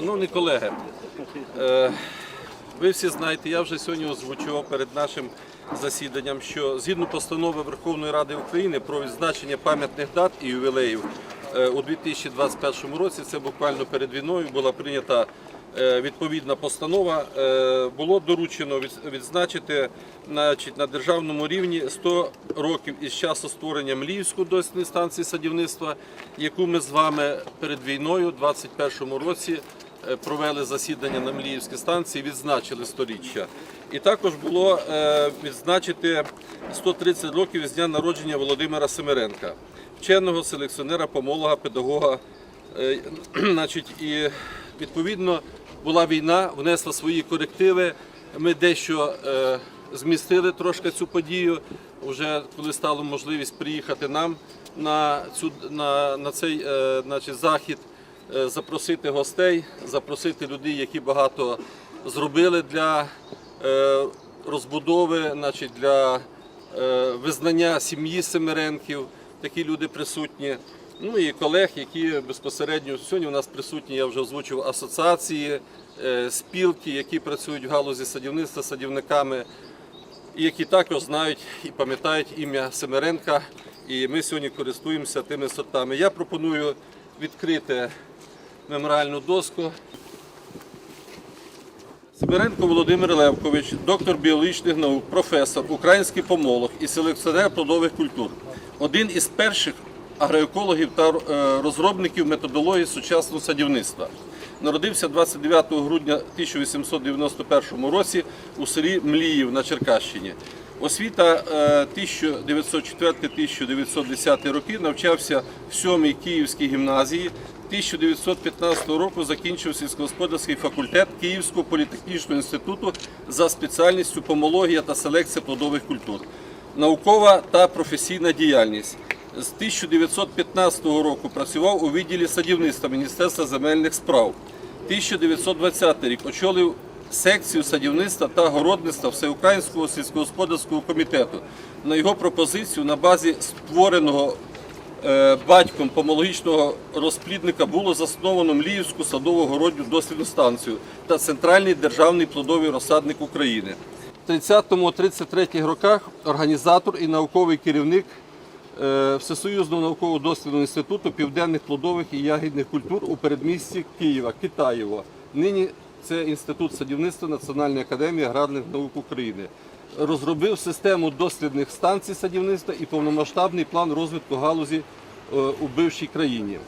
Шановні колеги, е, ви всі знаєте, я вже сьогодні озвучував перед нашим засіданням, що згідно постанови Верховної Ради України про відзначення пам'ятних дат і ювілеїв е, у 2021 році, це буквально перед війною була прийнята е, відповідна постанова. Було доручено відзначити значить, на державному рівні 100 років із часу створення Мліївської дослідної станції садівництва, яку ми з вами перед війною у 2021 році провели засідання на Мліївській станції, відзначили сторіччя. І також було е, відзначити 130 років з дня народження Володимира Семеренка, вченого, селекціонера, помолога, педагога. Е, Значить, і відповідно була війна, внесла свої корективи. Ми дещо е, змістили трошки цю подію. Вже коли стало можливість приїхати нам на цю на, на цей е, значить, захід, е, запросити гостей, запросити людей, які багато зробили для е, розбудови, значить, для е, визнання сім'ї Семеренків. Такі люди присутні. Ну і колег, які безпосередньо сьогодні у нас присутні, я вже озвучив асоціації, е, спілки, які працюють в галузі садівництва садівниками, які також знають і пам'ятають ім'я Семеренка. І ми сьогодні користуємося тими сортами. Я пропоную відкрити меморіальну доску. Семеренко Володимир Левкович, доктор біологічних наук, професор, український помолог і селекціонер плодових культур. Один із перших агроекологів та е, розробників методології сучасного садівництва. Народився 29 грудня 1891 році у селі Мліїв на Черкащині. Освіта е, 1904-1910 роки навчався в 7-й Київській гімназії. 1915 року закінчив сільськогосподарський факультет Київського політехнічного інституту за спеціальністю помологія та селекція плодових культур. Наукова та професійна діяльність. З 1915 року працював у відділі садівництва Міністерства земельних справ. 1920 рік очолив секцію садівництва та городництва Всеукраїнського сільськогосподарського комітету. На його пропозицію на базі створеного батьком помологічного розплідника було засновано Мліївську садово-городню дослідну станцію та Центральний державний плодовий розсадник України. В 30-33 роках організатор і науковий керівник е, Всесоюзного науково-дослідного інституту південних плодових і ягідних культур у передмісті Києва, Китаєво. Нині це інститут садівництва Національної академії аграрних наук України. Розробив систему дослідних станцій садівництва і повномасштабний план розвитку галузі е, у бившій країні.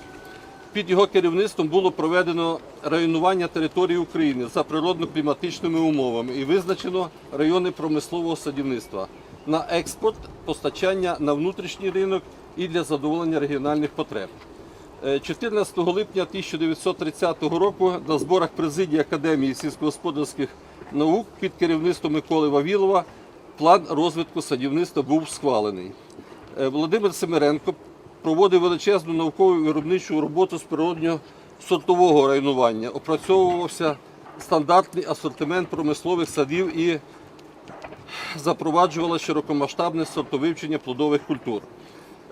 Під його керівництвом було проведено районування території України за природно-кліматичними умовами і визначено райони промислового садівництва на експорт, постачання на внутрішній ринок і для задоволення регіональних потреб. Е, 14 липня 1930 року на зборах президії Академії сільськогосподарських наук під керівництвом Миколи Вавілова план розвитку садівництва був схвалений. Е, Володимир Семеренко проводив величезну наукову виробничу роботу з природнього сортового районування. Опрацьовувався стандартний асортимент промислових садів і запроваджувала широкомасштабне сортовивчення плодових культур.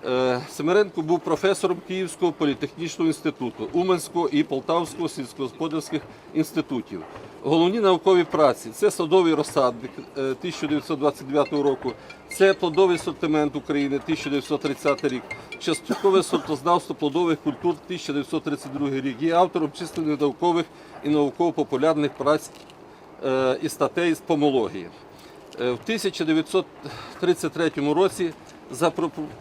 Е, Семеренко був професором Київського політехнічного інституту, Уманського і Полтавського сільськогосподарських інститутів. Головні наукові праці це садовий розсадник е, 1929 року, це плодовий сортимент України 1930 рік, часткове сортознавство плодових культур 1932 рік. Є автором численних наукових і науково-популярних праць е, і статей з помології. Е, В 1933 році за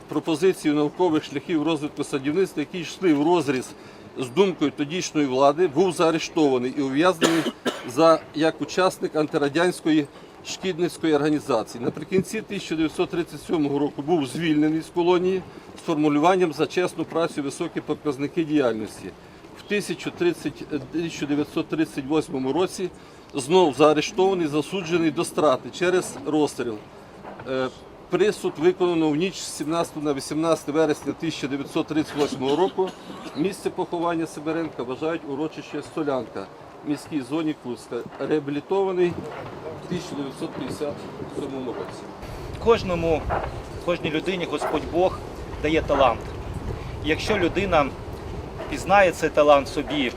пропозицією наукових шляхів розвитку садівництва, які йшли в розріз з думкою тодішньої влади, був заарештований і ув'язнений за як учасник антирадянської шкідницької організації. Наприкінці 1937 року був звільнений з колонії з формулюванням за чесну працю високі показники діяльності. В 1938 році знов заарештований, засуджений до страти через розстріл. Присуд виконано в ніч з 17 на 18 вересня 1938 року. Місце поховання Сибиренка вважають урочище Солянка в міській зоні Курська. Реабілітований в 1957 році. Кожному, кожній людині Господь Бог дає талант. Якщо людина пізнає цей талант собі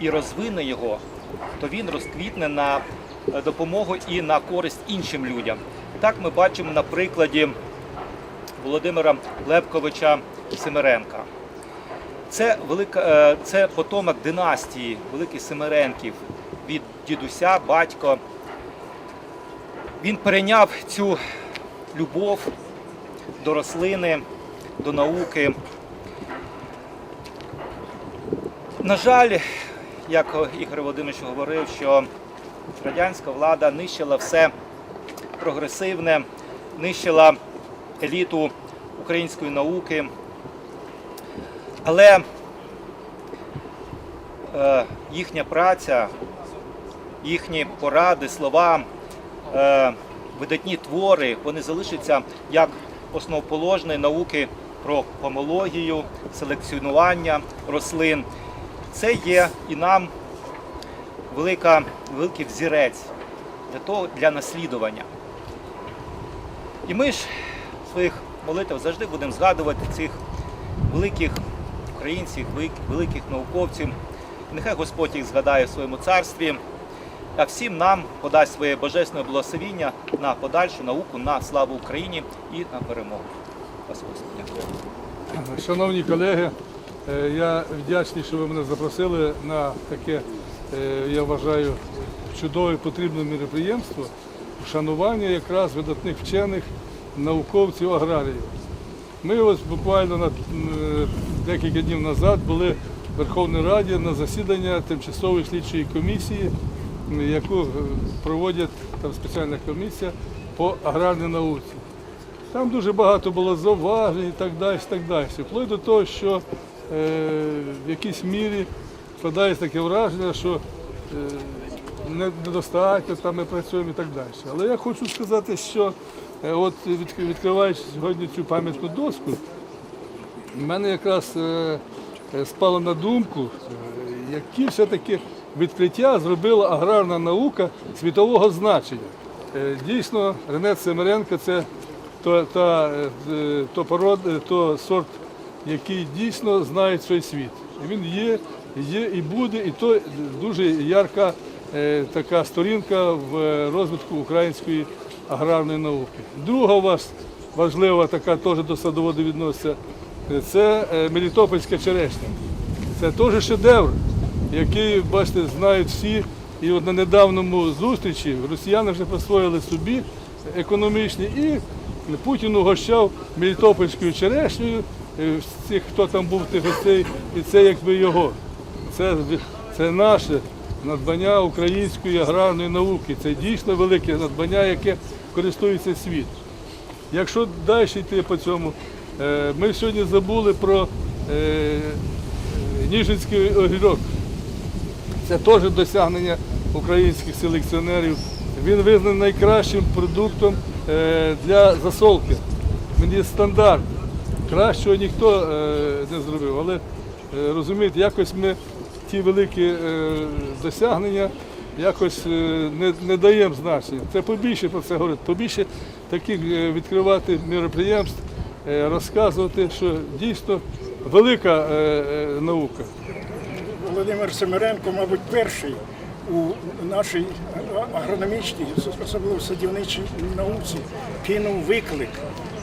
і розвине його, то він розквітне на допомогу і на користь іншим людям. Так ми бачимо на прикладі Володимира Лепковича Семеренка. Це велика, е, це потомок династії великих Семеренків від дідуся, батько. Він перейняв цю любов до рослини, до науки. На жаль, як Ігор Володимирович говорив, що радянська влада нищила все прогресивне, нищила еліту української науки. Але е, їхня праця, їхні поради, слова, е, видатні твори, вони залишаться як основоположної науки про помологію, селекціонування рослин. Це є і нам велика, великий взірець для того, для наслідування. І ми ж в своїх молитвах завжди будемо згадувати цих великих українців, великих науковців. Нехай Господь їх згадає в своєму царстві, а всім нам подасть своє божественне благословіння на подальшу науку, на славу Україні і на перемогу. Господь. Шановні колеги, е, я вдячний, що ви мене запросили на таке, я вважаю, чудове потрібне мероприємство вшанування якраз видатних вчених науковців аграріїв. Ми ось буквально на, декілька днів назад були в Верховній Раді на засідання тимчасової слідчої комісії, яку е, проводять там спеціальна комісія по аграрній науці. Там дуже багато було зауважень і так далі, і так далі. Вплоть до того, що е, в якійсь мірі складається таке враження, що е, недостатньо там ми працюємо і так далі. Але я хочу сказати, що е, от відкриваючи сьогодні цю пам'ятну доску, в мене якраз е, спало на думку, які все-таки відкриття зробила аграрна наука світового значення. Дійсно, Ренет Семеренко це то, та, то, пород, то сорт, який дійсно знає свій світ. Він є, є і буде, і то дуже ярка е, така сторінка в розвитку української аграрної науки. Друга у вас важлива така теж до садоводу відноситься, е, це е, Мелітопольська черешня. Це теж шедевр, який, бачите, знають всі. І от на недавньому зустрічі росіяни вже присвоїли собі економічні і Путін угощав Мелітопольською черешнею всіх, хто там був тих гостей, і це якби його. Це, це наше надбання української аграрної науки. Це дійсно велике надбання, яке користується світ. Якщо далі йти по цьому, е, ми сьогодні забули про е, Ніжинський огірок. Це теж досягнення українських селекціонерів. Він визнаний найкращим продуктом е, для засолки. Він є стандарт. Кращого ніхто не зробив. Але розумієте, якось ми ті великі е, досягнення якось е, не, не даємо значення. Це побільше про це говорити, побільше таких е, відкривати мероприємств, е, розказувати, що дійсно велика наука. Володимир Семеренко, мабуть, перший у нашій агрономічній, особливо садівничій науці, кинув виклик,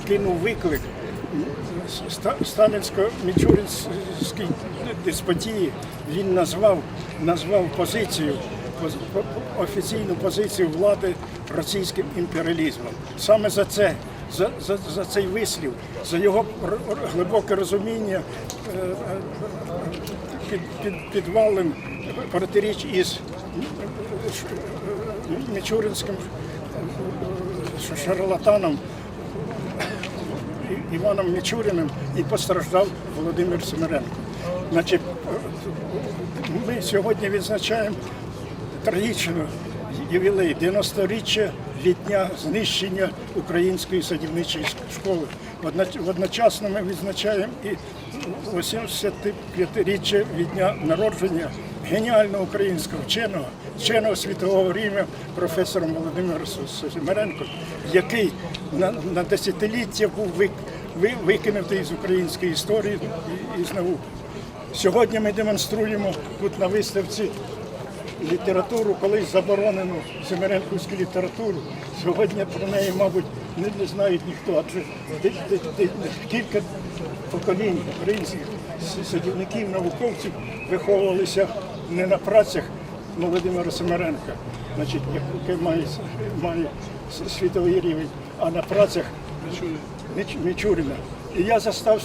кинув виклик сталінсько-мічуринській деспотії. Він назвав, назвав позицію, поз- по- по- офіційну позицію влади російським імперіалізмом. Саме за це, за, за, за цей вислів, за його глибоке розуміння е, е, під, під, підвалом протиріч із Мічуринським е, шарлатаном І- Іваном Мічуриним і постраждав Володимир Семеренко. Значить, ми сьогодні відзначаємо трагічну ювілей 90-річчя від дня знищення української садівничої школи. Одноч- Одночасно ми відзначаємо і 85-річчя від дня народження геніального українського вченого, вченого світового рівня професора Володимира Семеренко, який на, на десятиліття був вик- ви- викинутий з української історії і, з науки. Сьогодні ми демонструємо тут на виставці літературу, колись заборонену Семеренківську літературу. Сьогодні про неї, мабуть, не, знають ніхто, адже кілька поколінь українських садівників, науковців виховувалися не на працях Володимира Семеренка, значить, який має, має світовий рівень, а на працях Міч- Мічуріна. І я застав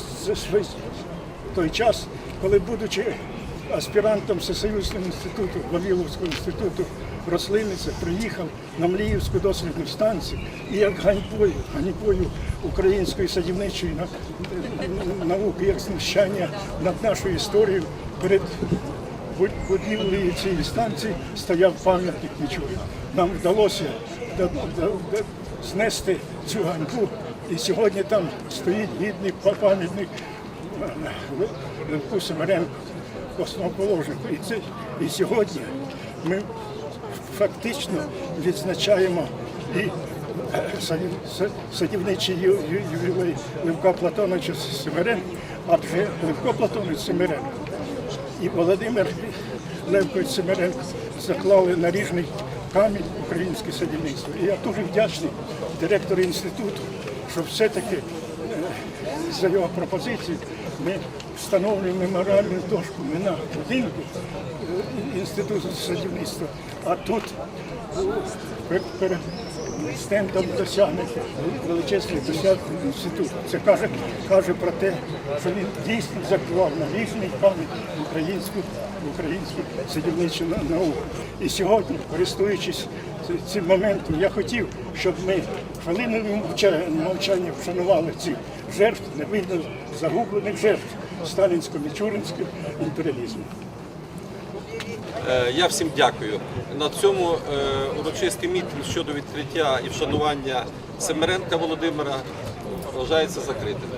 той час, коли, будучи аспірантом Всесоюзного інституту, Вавіловського інституту рослинниця, приїхав на Мліївську дослідну станцію і як ганьбою, ганьбою української садівничої науки, як знущання над нашою історією перед буд- будівлею цієї станції стояв пам'ятник Мічуріна. Нам вдалося знести цю ганьбу, і сьогодні там стоїть гідний пам'ятник Левку Семеренку, основоположнику. І, це, і сьогодні ми фактично відзначаємо і е, садів- са- садівничий ювілей Левка Платоновича Семеренка, адже Левко Платонович Семеренко і Володимир Левкович Семеренко заклали наріжний камінь українське садівництво. І я дуже вдячний директору інституту, що все-таки е, за його пропозицію ми встановлюємо меморіальну дошку не на будинку е, інституту садівництва, а тут стендом досягнення величезних досягнень інституту. Це каже, каже про те, що він дійсно заклав на різний пам'ять українську, українську садівничу науку. І сьогодні, користуючись цим моментом, я хотів, щоб ми хвилиною мовчання, вшанували ці жертв, невинно загублених жертв сталінсько-мічуринського імперіалізму. Е, Я всім дякую. На цьому е, урочистий мітинг щодо відкриття і вшанування Семеренка Володимира вважається закритим.